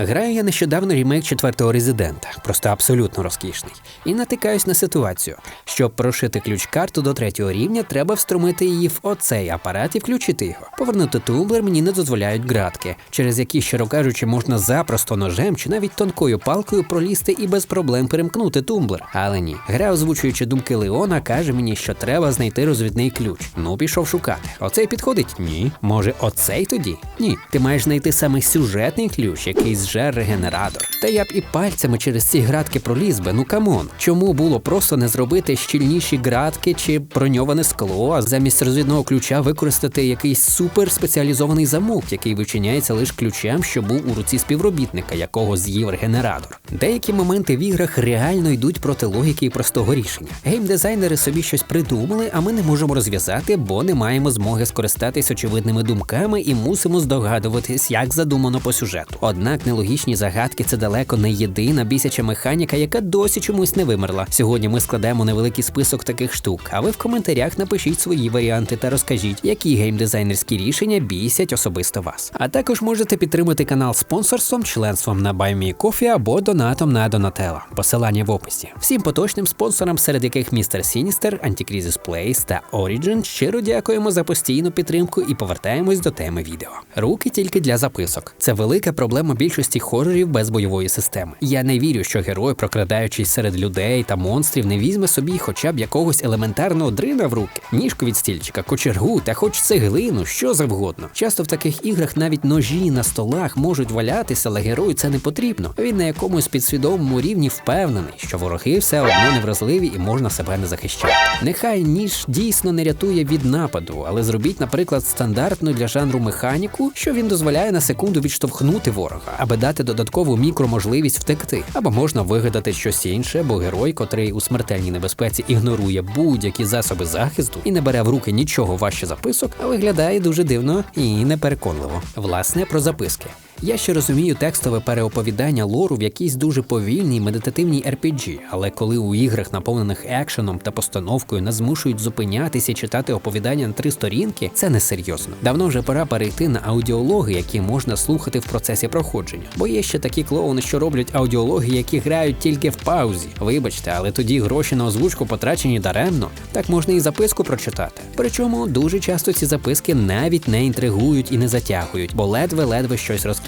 Граю я нещодавно ремейк четвертого резидента, просто абсолютно розкішний. І натикаюсь на ситуацію. Щоб прошити ключ-карту до третього рівня, треба встромити її в оцей апарат і включити його. Повернути тумблер мені не дозволяють градки, через які, щиро кажучи, можна запросто ножем чи навіть тонкою палкою пролізти і без проблем перемкнути тумблер. Але ні, гра, озвучуючи думки Леона, каже мені, що треба знайти розвідний ключ. Ну, пішов шукати. Оцей підходить? Ні. Може, оцей тоді? Ні. Ти маєш знайти саме сюжетний ключ, який зже регенератор. Та я б і пальцями через ці градки проліз би. Ну камон. Чому було просто не зробити щільніші градки чи броньоване скло, а замість розвідного ключа використати якийсь суперспеціалізований замок, який вичиняється лише ключем, що був у руці співробітника, якого з'їв регенератор. Деякі моменти в іграх реально йдуть проти логіки і простого рішення. Геймдизайнери собі щось придумали, а ми не можемо розв'язати, бо не маємо змоги скористатись очевидними думками і мусимо здогадуватись, як задумано по сюжету. Однак нелогічні загадки це далеко не єдина бісяча механіка, яка досі чомусь не вимерла. Сьогодні ми складемо невеликий список таких штук. А ви в коментарях напишіть свої варіанти та розкажіть, які геймдизайнерські рішення бісять особисто вас. А також можете підтримати канал спонсорством, членством на BuyMeCoffee або донатом на Donatello. Посилання в описі. Всім поточним спонсорам, серед яких містер Сіністер, Anticrisis Plays та Origin, щиро дякуємо за постійну підтримку і повертаємось до теми відео. Руки тільки для записок. Це велика проблема більшості хорорів без бойової системи. Я не вірю, що герой, прокрадаючись серед людей та монстрів, не візьме собі хоча б якогось елементарного дрина в руки, ніжку від стільчика, кочергу та хоч цеглину, що завгодно. Часто в таких іграх навіть ножі на столах можуть валятися, але герою це не потрібно. Він на якомусь підсвідомому рівні впевнений, що вороги все одно невразливі і можна себе не захищати. Нехай ніж дійсно не рятує від нападу, але зробіть, наприклад, стандартну для жанру механіку, що він дозволяє на секунду відштовхнути ворога, аби дати додаткову мікроможливість втекти. Або можна вигадати щось інше, бо герой, котрий у смертельній небезпеці ігнорує будь-які засоби захисту і не бере в руки нічого важче записок, виглядає дуже дивно і непереконливо. Власне про записки. Я ще розумію текстове переоповідання лору в якійсь дуже повільній медитативній RPG, але коли у іграх, наповнених екшеном та постановкою, нас змушують зупинятися і читати оповідання на три сторінки, це несерйозно. Давно вже пора перейти на аудіологи, які можна слухати в процесі проходження. Бо є ще такі клоуни, що роблять аудіологи, які грають тільки в паузі. Вибачте, але тоді гроші на озвучку потрачені даремно. Так можна і записку прочитати. Причому дуже часто ці записки навіть не інтригують і не затягують, бо ледве-ледве щось розкривають.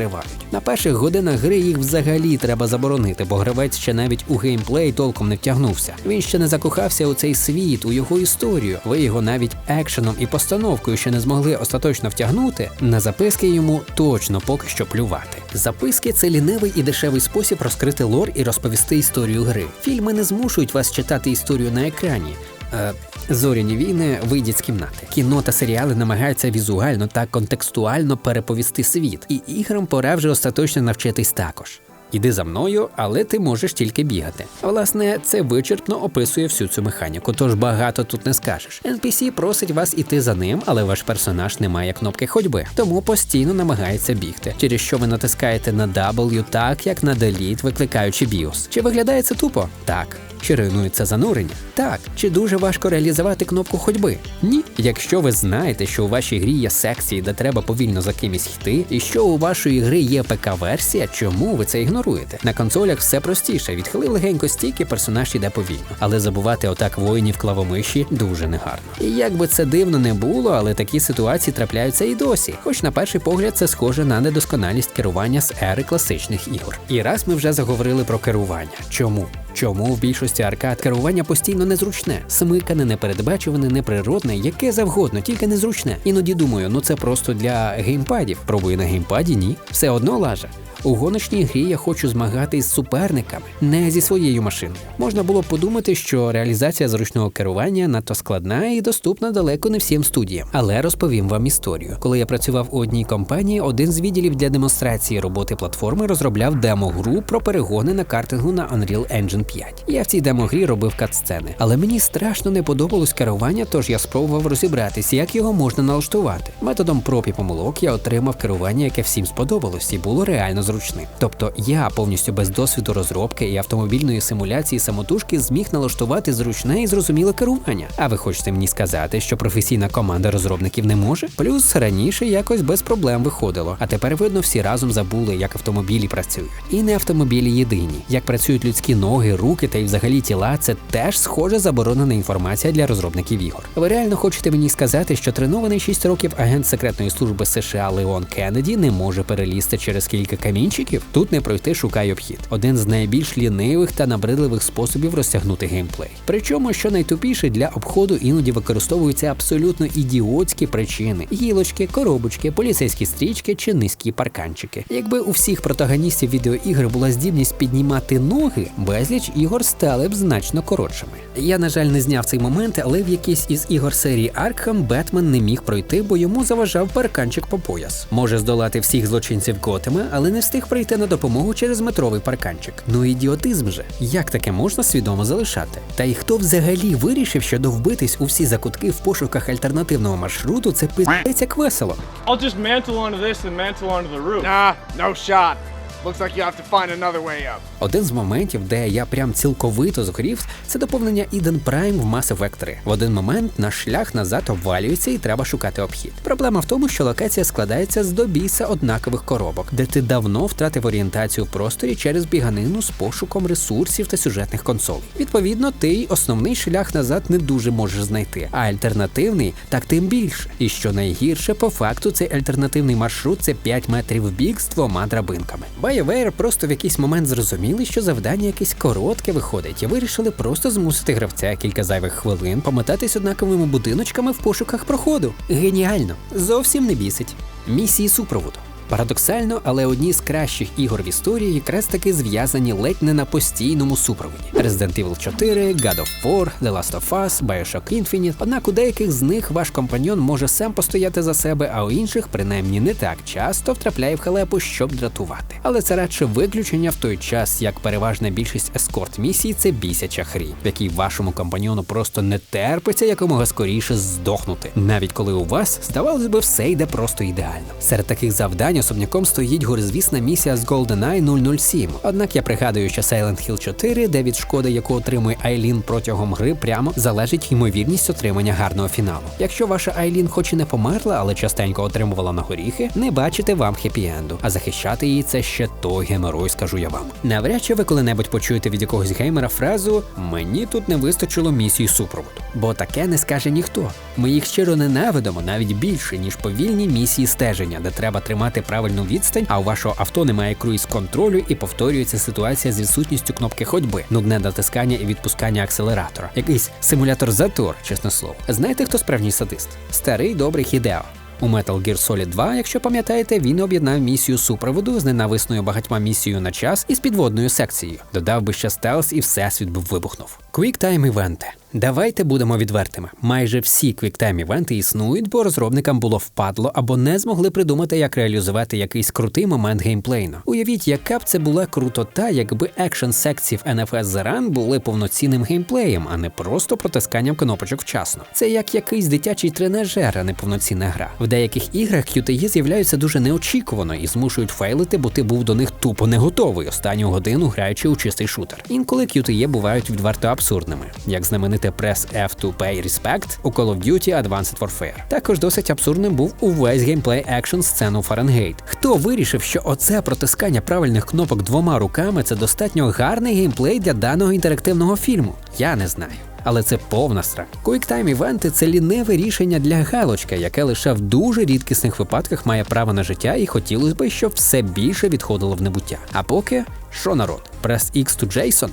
На перших годинах гри їх взагалі треба заборонити, бо гравець ще навіть у геймплей толком не втягнувся. Він ще не закохався у цей світ, у його історію. Ви його навіть екшеном і постановкою ще не змогли остаточно втягнути. На записки йому точно поки що плювати. Записки це лінивий і дешевий спосіб розкрити лор і розповісти історію гри. Фільми не змушують вас читати історію на екрані. Е, Зоряні війни вийдіть з кімнати. Кіно та серіали намагаються візуально та контекстуально переповісти світ, і іграм пора вже остаточно навчитись також. Іди за мною, але ти можеш тільки бігати. Власне, це вичерпно описує всю цю механіку, тож багато тут не скажеш. NPC просить вас іти за ним, але ваш персонаж не має кнопки ходьби, тому постійно намагається бігти, через що ви натискаєте на W так, як на Delete, викликаючи BIOS. Чи виглядає це тупо? Так. Чи руйнується занурення? Так. Чи дуже важко реалізувати кнопку ходьби? Ні. Якщо ви знаєте, що у вашій грі є секції, де треба повільно за кимось йти, і що у вашої гри є ПК-версія, чому ви це ігноруєте? На консолях все простіше. Відхилив легенько стільки, персонаж іде повільно. Але забувати отак воїнів клавомиші дуже негарно. І як би це дивно не було, але такі ситуації трапляються і досі. Хоч на перший погляд це схоже на недосконалість керування з ери класичних ігор. І раз ми вже заговорили про керування. Чому? Чому в більшості аркад керування постійно незручне, смикане, непередбачуване, неприродне, яке завгодно, тільки незручне. Іноді думаю, ну це просто для геймпадів. Пробую на геймпаді, ні. Все одно лаже. У гоночній грі я хочу змагатись з суперниками, не зі своєю машиною. Можна було подумати, що реалізація зручного керування надто складна і доступна далеко не всім студіям. Але розповім вам історію. Коли я працював у одній компанії, один з відділів для демонстрації роботи платформи розробляв демо-гру про перегони на картингу на Unreal Engine 5. Я в цій демо-грі робив кат-сцени, але мені страшно не подобалось керування, тож я спробував розібратися, як його можна налаштувати. Методом проб і помилок я отримав керування, яке всім сподобалось і було реально зручним. Тобто я повністю без досвіду розробки і автомобільної симуляції самотужки зміг налаштувати зручне і зрозуміле керування. А ви хочете мені сказати, що професійна команда розробників не може? Плюс раніше якось без проблем виходило, а тепер видно всі разом забули, як автомобілі працюють. І не автомобілі єдині. Як працюють людські ноги, руки та й взагалі тіла, це теж схоже заборонена інформація для розробників ігор. Ви реально хочете мені сказати, що тренований 6 років агент секретної служби США Леон Кеннеді не може перелізти через кілька камінчиків? Тут не пройти шукай обхід. Один з найбільш лінивих та набридливих способів розтягнути геймплей. Причому, що найтупіше для обходу іноді використовуються абсолютно ідіотські причини: гілочки, коробочки, поліцейські стрічки чи низькі парканчики. Якби у всіх протагоністів відеоігр була здібність піднімати ноги, безліч ігор стали б значно коротшими. Я, на жаль, не зняв цей момент, але в якійсь із ігор серії Аркхам Бетмен не міг пройти, бо йому заважав парканчик по пояс. Може здолати всіх злочинців Готема, але не встиг прийти на допомогу через метровий парканчик. Ну ідіотизм же. Як таке можна свідомо залишати? Та й хто взагалі вирішив, що довбитись у всі закутки в пошуках альтернативного маршруту це пиздець як весело. I'll just mantle onto this and mantle onto the roof. Nah, no shot. Looks like you have to find another way up. Один з моментів, де я прям цілковито згорів, це доповнення Eden Prime в Mass Effect 3. В один момент наш шлях назад обвалюється і треба шукати обхід. Проблема в тому, що локація складається з добійся однакових коробок, де ти давно втратив орієнтацію в просторі через біганину з пошуком ресурсів та сюжетних консолей. Відповідно, ти й основний шлях назад не дуже можеш знайти, а альтернативний так тим більше. І що найгірше, по факту, цей альтернативний маршрут це 5 метрів в бік з двома драбинками. BioWare просто в якийсь момент зрозуміли, що завдання якесь коротке виходить, і вирішили просто змусити гравця кілька зайвих хвилин помотатись однаковими будиночками в пошуках проходу. Геніально, зовсім не бісить. Місії супроводу. Парадоксально, але одні з кращих ігор в історії якраз таки зв'язані ледь не на постійному супроводі: Resident Evil 4, God of War, The Last of Us, Bioshock Infinite. Однак у деяких з них ваш компаньон може сам постояти за себе, а у інших, принаймні, не так часто втрапляє в халепу, щоб дратувати. Але це радше виключення в той час, як переважна більшість ескорт місій це бісяча хрінь, в якій вашому компаньону просто не терпиться якомога скоріше здохнути, навіть коли у вас здавалось би все йде просто ідеально. Серед таких завдань особняком стоїть горизвісна місія з GoldenEye 007. Однак я пригадую, що Silent Hill 4, де від шкоди, яку отримує Айлін протягом гри, прямо залежить ймовірність отримання гарного фіналу. Якщо ваша Айлін хоч і не померла, але частенько отримувала на горіхи, не бачите вам хеппі-енду. А захищати її це ще той геморой, скажу я вам. Навряд чи ви коли-небудь почуєте від якогось геймера фразу Мені тут не вистачило місії супроводу. Бо таке не скаже ніхто. Ми їх щиро ненавидимо навіть більше, ніж повільні місії стеження, де треба тримати правильну відстань, а у вашого авто немає круїз контролю і повторюється ситуація з відсутністю кнопки ходьби, нудне натискання і відпускання акселератора. Якийсь симулятор затор, чесне слово. Знаєте, хто справжній садист? Старий добрий Хідео. У Metal Gear Solid 2, якщо пам'ятаєте, він об'єднав місію супроводу з ненависною багатьма місією на час і з підводною секцією. Додав би ще стелс і всесвіт би вибухнув. Quicktime івенти. Давайте будемо відвертими. Майже всі QuickTime івенти існують, бо розробникам було впадло або не змогли придумати, як реалізувати якийсь крутий момент геймплейну. Уявіть, яка б це була крутота, якби екшн секції в NFS The Run були повноцінним геймплеєм, а не просто протисканням кнопочок вчасно. Це як якийсь дитячий тренажер, а не повноцінна гра. В деяких іграх QTE з'являються дуже неочікувано і змушують фейлити, бо ти був до них тупо не готовий останню годину граючи у чистий шутер. Інколи QTE бувають відверто абсурдними, як знамените Press F to Pay Respect у Call of Duty Advanced Warfare. Також досить абсурдним був увесь геймплей екшн сцену Фаренгейт. Хто вирішив, що оце протискання правильних кнопок двома руками це достатньо гарний геймплей для даного інтерактивного фільму? Я не знаю. Але це повна сра. QuickTime івенти це ліниве рішення для галочка, яке лише в дуже рідкісних випадках має право на життя, і хотілося б, щоб все більше відходило в небуття. А поки що народ? Press X to JSON?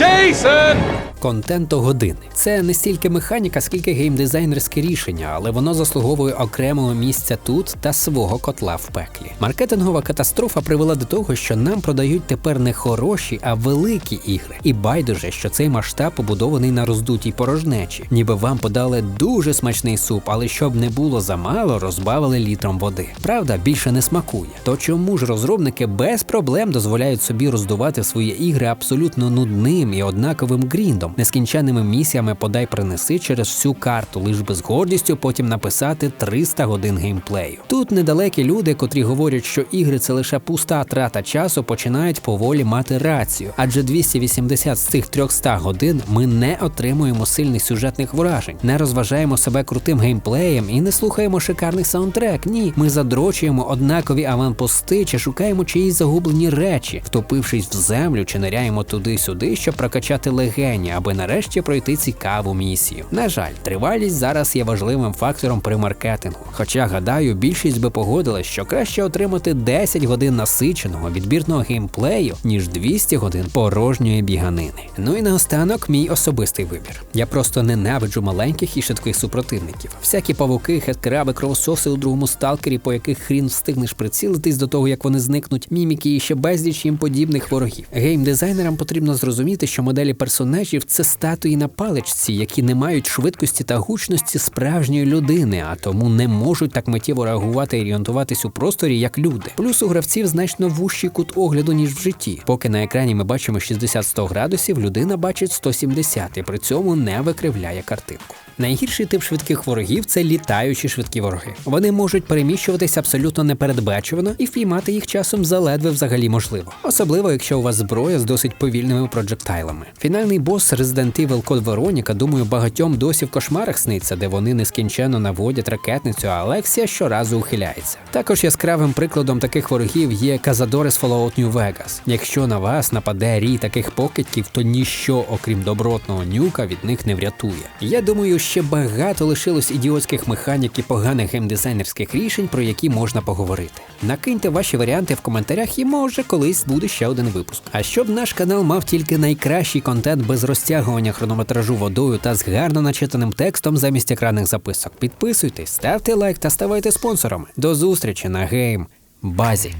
Jason! Контенту години. Це не стільки механіка, скільки геймдизайнерське рішення, але воно заслуговує окремого місця тут та свого котла в пеклі. Маркетингова катастрофа привела до того, що нам продають тепер не хороші, а великі ігри. І байдуже, що цей масштаб побудований на роздутій порожнечі. Ніби вам подали дуже смачний суп, але щоб не було замало, розбавили літром води. Правда, більше не смакує. То чому ж розробники без проблем дозволяють собі роздувати свої ігри абсолютно нудним і однаковим гріндом, нескінченними місіями подай принеси через всю карту, лиш би з гордістю потім написати 300 годин геймплею. Тут недалекі люди, котрі говорять, що ігри це лише пуста трата часу, починають поволі мати рацію, адже 280 з цих 300 годин ми не отримуємо сильних сюжетних вражень, не розважаємо себе крутим геймплеєм і не слухаємо шикарний саундтрек. Ні, ми задрочуємо однакові аванпости чи шукаємо чиїсь загублені речі, втопившись в землю чи ниряємо туди-сюди, щоб прокачати легені, аби нарешті пройти цікаву місію. На жаль, тривалість зараз є важливим фактором при маркетингу. Хоча гадаю, більшість би погодилась, що краще отримати 10 годин насиченого відбірного геймплею, ніж 200 годин порожньої біганини. Ну і наостанок мій особистий вибір. Я просто ненавиджу маленьких і швидких супротивників. Всякі павуки, хеткраби, кровососи у другому сталкері, по яких хрін встигнеш прицілитись до того, як вони зникнуть, міміки і ще безліч їм подібних ворогів. Геймдизайнерам потрібно зрозуміти, що моделі персонажів це статуї на паличці, які не мають швидкості та гучності справжньої людини, а тому не можуть так миттєво реагувати і орієнтуватись у просторі як люди. Плюс у гравців значно вужчий кут огляду ніж в житті. Поки на екрані ми бачимо 60-100 градусів, людина бачить 170 і при цьому не викривляє картинку. Найгірший тип швидких ворогів це літаючі швидкі вороги. Вони можуть переміщуватись абсолютно непередбачувано і впіймати їх часом заледве взагалі можливо, особливо якщо у вас зброя з досить повільними проджектайлами. Фінальний бос Resident Evil Code Veronica, думаю, багатьом досі в кошмарах сниться, де вони нескінченно наводять ракетницю, а Алексія щоразу ухиляється. Також яскравим прикладом таких ворогів є Казадори з Fallout New Vegas. Якщо на вас нападе рій таких покидьків, то ніщо, окрім добротного нюка, від них не врятує. Я думаю, ще багато лишилось ідіотських механік і поганих геймдизайнерських рішень, про які можна поговорити. Накиньте ваші варіанти в коментарях, і може колись буде ще один випуск. А щоб наш канал мав тільки найкращий контент без розтягування хронометражу водою та з гарно начитаним текстом замість екранних записок. Підписуйтесь, ставте лайк та ставайте спонсорами. До зустрічі на гейм базі.